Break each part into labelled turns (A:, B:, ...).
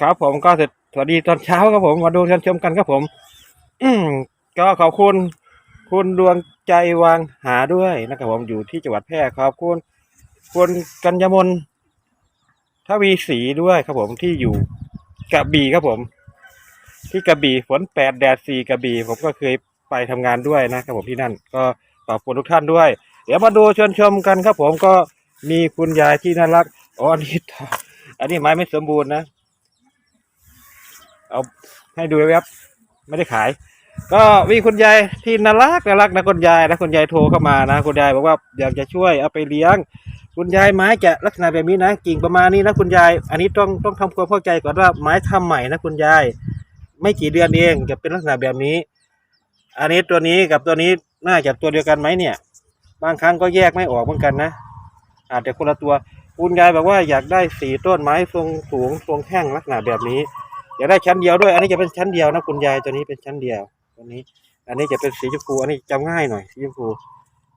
A: ครับผมก็เสร็จสวัสดีตอนเช้าครับผมมาดูกันชมกันครับผม อืมก็ขอบคุณ คุณดวงใจวางหาด้วยนะครับผมอยู่ที่จังหวัดแพร่ขอบคุณคุณกัญญมลทวีศรีด้วยครับผมที่อยู่กระบี่ครับผม ที่กระบี่ฝนแปดแดดสี่กระบี่ผมก็เคยไปทำงานด้วยนะครับผมที่นั่น ก็ขอบคุณทุกท่านด้วย เดี๋ยวมาดูชวนชมกันครับผมก็มีคุณยายที่น่ารักอ๋ออันนี้อันนี้ไม้ไม่สมบูรณ์นะ เอาให้ดูแวบๆไม่ได้ขาย ก็มีคุณยายที่น่ารักน่ารักนะคุณยายนะคุณยายโทรเข้ามานะคุณยายบอกว่าอยากจะช่วยเอาไปเลี้ยง คุณยายไม้จะลักษณะแบบนี้นะกิ่งประมาณนี้นะคุณยาย อันนี้ต้องต้องทำความเข้าใจก่อนว่าไม้ทำใหม่นะคุณยาย ไม่กี่เดือนเองจะเป็นลักษณะแบบนี้ อันนี้ตัวนี้กับตัวนี้น่าจะตัวเดียวกันไหมเนี่ย บางครั้งก็แยกไม่ออกเหมือนกันนะ อาจจะคนละตัวคุณยายบอกว่าอยากได้สีต้นไม้ทรงสูงทรงแท่งลักษณะแบบนี้ อยากได้ชั้นเดียวด้วย อันนี้จะเป็นชั้นเดียวนะคุณยายตัวนี้เป็นชั้นเดียวตัวนี้ อันนี้จะเป็นสีชมพูอันนี้จำง่ายหน่อยสีชมพู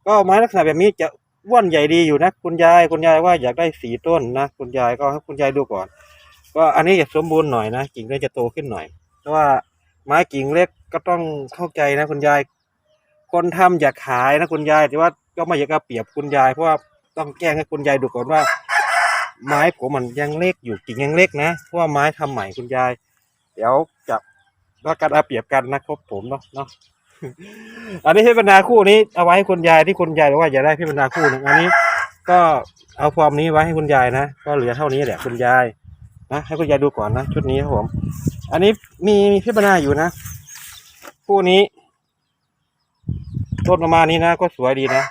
A: ก็ไม้ลักษณะแบบนี้จะว่อนใหญ่ดีอยู่นะคุณยายคุณยายว่าอยากได้สีต้นนะคุณยายก็ให้คุณยายดูก่อน ก็อันนี้จะสมบูรณ์หน่อยนะกิ่งก็จะโตขึ้นหน่อยเพราะว่าไม้กิ่งเล็กก็ต้องเข้าใจนะคุณยาย คนทำอยากขายนะคุณยายแต่ว่าก็ไม่อยากเอาเปรียบคุณยายเพราะว่าต้องแจ้งให้คุณยายดูก่อนว่า ไม้ผมมันยังเล็กอยู่กิ่งยังเล็กนะเพราะว่าไม้ทำใหม่คุณยาย เดี๋ยวจะว่ากันเอาเปรียบกันนะครับผมเนาะเนาะอันนี้พี่บรรดาคู่นี้เอาไว้ให้คุณยายที่คุณยายบอกว่าอยากได้พี่บรรดาคู่หนึงอันนี้ ก็เอาความนี้ไว้ให้คุณยายนะก็เหลือเท่านี้แหละคุณยายนะให้คุณยายดูก่อนนะชุดนี้ครับผม อันนี้มีมีพี่บรรดาอยู่นะคู่นี้ต้นประมาณนี้นะ ก็สวยดีนะ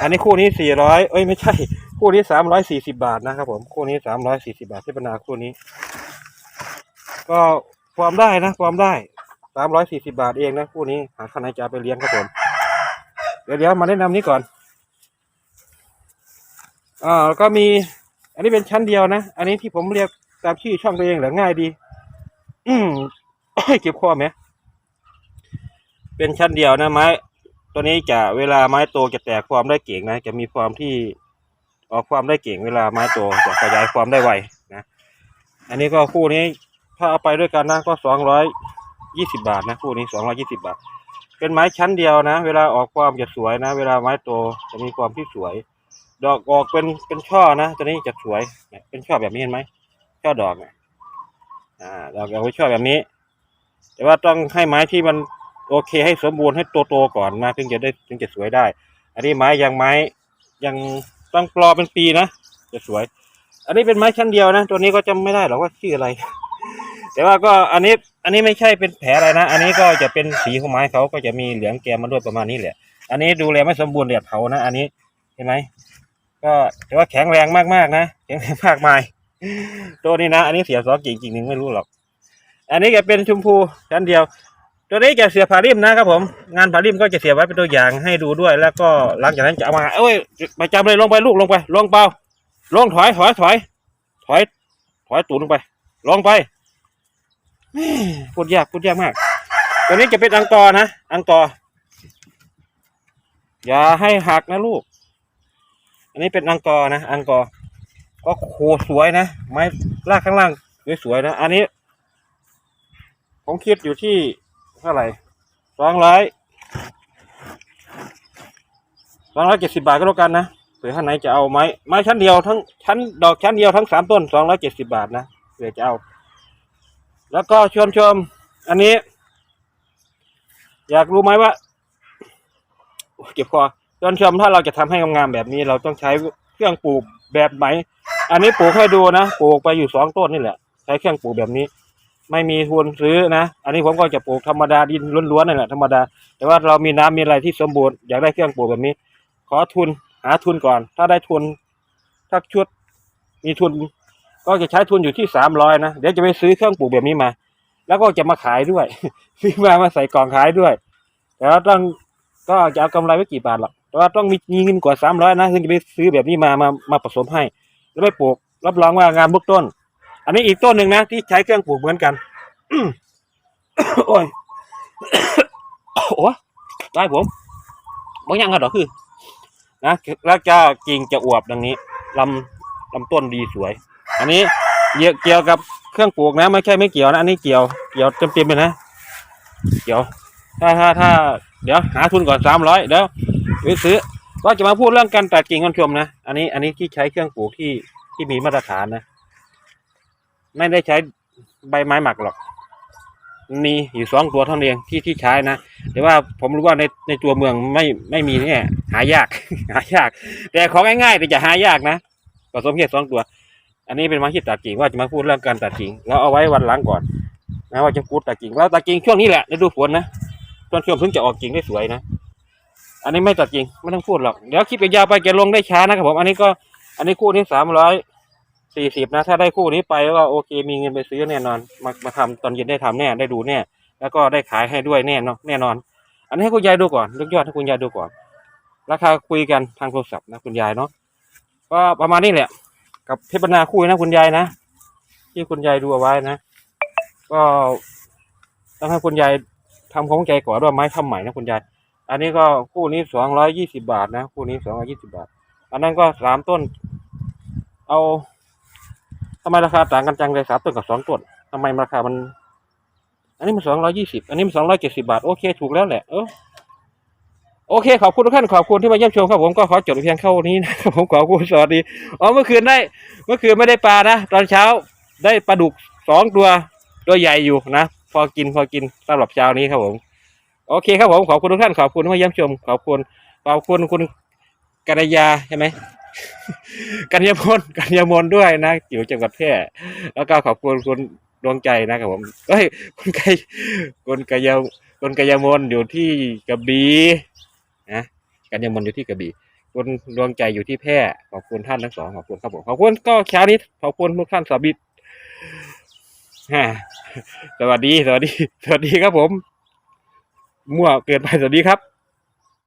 A: อันนี้คู่นี้สี่ร้อยเอ้ยไม่ใช่ คู่นี้สามร้อยสี่สิบาทนะครับผม คู่นี้สามร้อยสี่สิบาทพี่บรรดาคู่นี้ ก็ความได้นะความได้สามร้อยสี่สิบาทเองนะคู่นี้หาขนาดจะเอาไปเลี้ยงครับผม เดี๋ยวเดี๋ยวมาแนะนำนี้ก่อนอ่าก็มี อันนี้เป็นชั้นเดียวนะ อันนี้ที่ผมเรียกตามชื่อช่องตัวเองเหรือง่ายดี อืมเก็บข้อไหมเป็นชั้นเดียวนะไม้ตัวนี้จะเวลาไม้โตจะแตกความได้เก่งนะ จะมีความที่ออกความได้เก่งเวลาไม้โตจะขยายความได้ไวนะ อันนี้ก็คู่นี้ ถ้าเอาไปด้วยกันนะก็สองร้อยยี่สิบาทนะคู่นี้สองร้อยี่สิบาท เป็นไม้ชั้นเดียวนะ เวลาออกความจะสวยนะ เวลาไม้โตจะมีความที่สวย ดอกออกเป็นเป็นช่อนะตัวนี้จะสวยเป็นช่อแบบนี้เห็นไหมช่อดอกเนี่ยอ่าดอกออกเป็นช่อแบบนี้ แต่ว่าต้องให้ไม้ที่มันโอเคให้สมบูรณ์ให้โตๆก่อนนะถึงจะได้ถึงจะสวยได้ อันนี้ไม้ยังไม้ยังต้องรอเป็นปีนะจะสวย อันนี้เป็นไม้ชั้นเดียวนะ ตัวนี้ก็จำไม่ได้หรอกว่าชื่ออะไร แต่ว่าก็อันนี้อันนี้ไม่ใช่เป็นแผลอะไรนะ อันนี้ก็จะเป็นสีของไม้เขาก็จะมีเหลืองแกมมาด้วยประมาณนี้แหละ อันนี้ดูแลไม่สมบูรณ์เดียดเผานะ อันนี้เห็นไหมก็แต่ว่าแข็งแรงมากๆนะแข็งแรงมากมายตัวนี้นะ อันนี้เสียสองกิ่งกิ่งหนึ่งไม่รู้หรอก อันนี้จะเป็นชมพูชั้นเดียว ตัวนี้จะเสียผาริมนะครับผม งานผาริมก็จะเสียไว้เป็นตัวอย่างให้ดูด้วย แล้วก็หลังจากนั้นจะเอามา เอ้ยไปจำเลยลงไปลูกลงไปลงเปล่าลงถอยถอยถอยถอยถอยตูนลงไปลงไป พูดยากพูดยากมาก ตัวนี้จะเป็นอังกอร์นะ อังกอร์อย่าให้หักนะลูก อันนี้เป็นอังกอร์นะ อังกอร์ก็โคสวยนะ ไม้ลากข้างล่างสวยๆนะ อันนี้ ผมคิดอยู่ที่เท่าไหร่สองร้อยสองร้อยเจ็ดสิบาทก็แล้วกันนะเผื่อท่านไหนจะเอาไม้ไม้ชั้นเดียวทั้งชั้นดอกชั้นเดียวทั้งสามต้นสองร้อยเจ็ดสิบาทนะเผื่อจะเอา แล้วก็ชมชม อันนี้ อยากรู้ไหมว่าเก็บคอชมชมถ้าเราจะทำให้งามๆแบบนี้ เราต้องใช้เครื่องปลูกแบบไหนอันนี้ปลูกให้ดูนะปลูกไปอยู่สองต้นนี่แหละ ใช้เครื่องปลูกแบบนี้ ไม่มีทุนซื้อนะอันนี้ผมก็จะปลูกธรรมดาดินล้วนๆนี่แหละธรรมดา แต่ว่าเรามีน้ำมีอะไรที่สมบูรณ์อยากได้เครื่องปลูกแบบนี้ ขอทุนหาทุนก่อน ถ้าได้ทุนถ้าชุดมีทุน ก็จะใช้ทุนอยู่ที่สามร้อยนะ เดี๋ยวจะไปซื้อเครื่องปลูกแบบนี้มา แล้วก็จะมาขายด้วย ซื้อมามาใส่กล่องขายด้วย แต่ว่าต้องก็จะเอากำไรไว้กี่บาทหรอกแต่ว่าต้องมีเงินกว่าสามร้อยนะถึงจะไปซื้อแบบนี้มามามาผสมให้ แล้วไปปลูก รับรองว่างามทุกต้น อันนี้อีกต้นหนึ่งนะที่ใช้เครื่องปลูกเหมือนกันโอ้ยโอ้ได้ผมบางอย่างก็ดอคือ นะแล้วจะกิ่งจะอวบดังนี้ลำลำต้นดีสวย อันนี้เกี่ยวเกี่ยวกับเครื่องปลูกนะ ไม่ใช่ไม่เกี่ยวนะอันนี้เกี่ยวเกี่ยวเต็มๆเลยนะ เกี่ยว ถ้าถ้าถ้าเดี๋ยวหาทุนก่อนสามร้อยเดี๋ยวไปซื้อก็จะมาพูดเรื่องการตัดกิ่งกันชมนะ อันนี้อันนี้ที่ใช้เครื่องปลูกที่ที่มีมาตรฐานนะ ไม่ได้ใช้ใบไม้หมักหรอก มีอยู่สองตัวเท่านั้นเองที่ที่ใช้นะแต่ว่าผมรู้ว่าในในตัวเมืองไม่ไม่มีเนี่ยหายาก หายาก แต่ของง่ายๆแต่จะหายากนะผสมแค่สองตัว อันนี้เป็นไม้ที่ตัดกิ่งว่าจะมาพูดเรื่องการตัดกิ่งแล้วเอาไว้วันหลังก่อนนะว่าจะพูดตัดกิ่งแล้วตัดกิ่งช่วงนี้แหละฤดูฝนนะช่วงช่วงเพิ่งจะออกกิ่งได้สวยนะอันนี้ไม่ตัดกิ่งไม่ต้องพูดหรอกเดี๋ยวคลิปยาวไปแกลงได้ช้านะครับผมอันนี้ก็อันนี้คู่นี้สามร้อยสี่สิบนะถ้าได้คู่นี้ไปก็โอเค มีเงินไปซื้อแน่นอน มามาทำตอนเย็นได้ทำแน่ได้ดูแน่แล้วก็ได้ขายให้ด้วยแน่นอนแน่นอน อันนี้ให้คุณยายดูก่อนยกยอดให้คุณยายดูก่อนราคาคุยกันทางโทรศัพท์นะคุณยายเนาะก็ประมาณนี้แหละ กับเทพนาคุยนะคุณยายนะที่คุณยายดูเอาไว้นะ ก็ต้องให้คุณยายทำความเข้าใจก่อนว่าไม้ทำใหม่นะคุณยายอันนี้ก็คู่นี้สองร้อยยี่สิบาทนะคู่นี้สองร้อยี่สิบาท อันนั้นก็สามต้น เอาทำไมราคาต่างกันจังเลยสามต้นกับสองต้นทำไมราคามัน อันนี้มันสองร้อยี่สิบอันนี้มันสองร้อยเจ็ดสิบาท โอเค ถูกแล้วแหละเออ โอเคขอบคุณทุกท่านขอบคุณที่มาเยี่ยมชมครับผมก็ขอจบเพียงเท่านี้นะครับผมขอบคุณสวัสดีอ๋อเมื่อคืนได้เมื่อคืนไม่ได้ปลานะ ตอนเช้าได้ปลาดุกสองตัวตัวใหญ่อยู่นะ พอกินพอกินสำหรับเช้านี้ครับผม โอเคครับผมขอบคุณทุกท่านขอบคุณที่มาเยี่ยมชม ขอบคุณขอบคุณคุณกัญญาใช่ไหมกัญญามนกัญญามนด้วยนะอยู่จังหวัดแพร่แล้วก็ขอบคุณคุณดวงใจนะครับผมเอ้ยคุณไกคุณกายาคุณกายามนอยู่ที่กระบี่ นะกัญญามนอยู่ที่กระบี่คุณดวงใจอยู่ที่แพร่ขอบคุณท่านทั้งสองขอบคุณครับผมขอบคุณก็เช้านี้ขอบคุณทุกท่านสาบิดฮะสวัสดีสวัสดี สวัสดีครับผม มั่วเกินไปสวัสดีครับ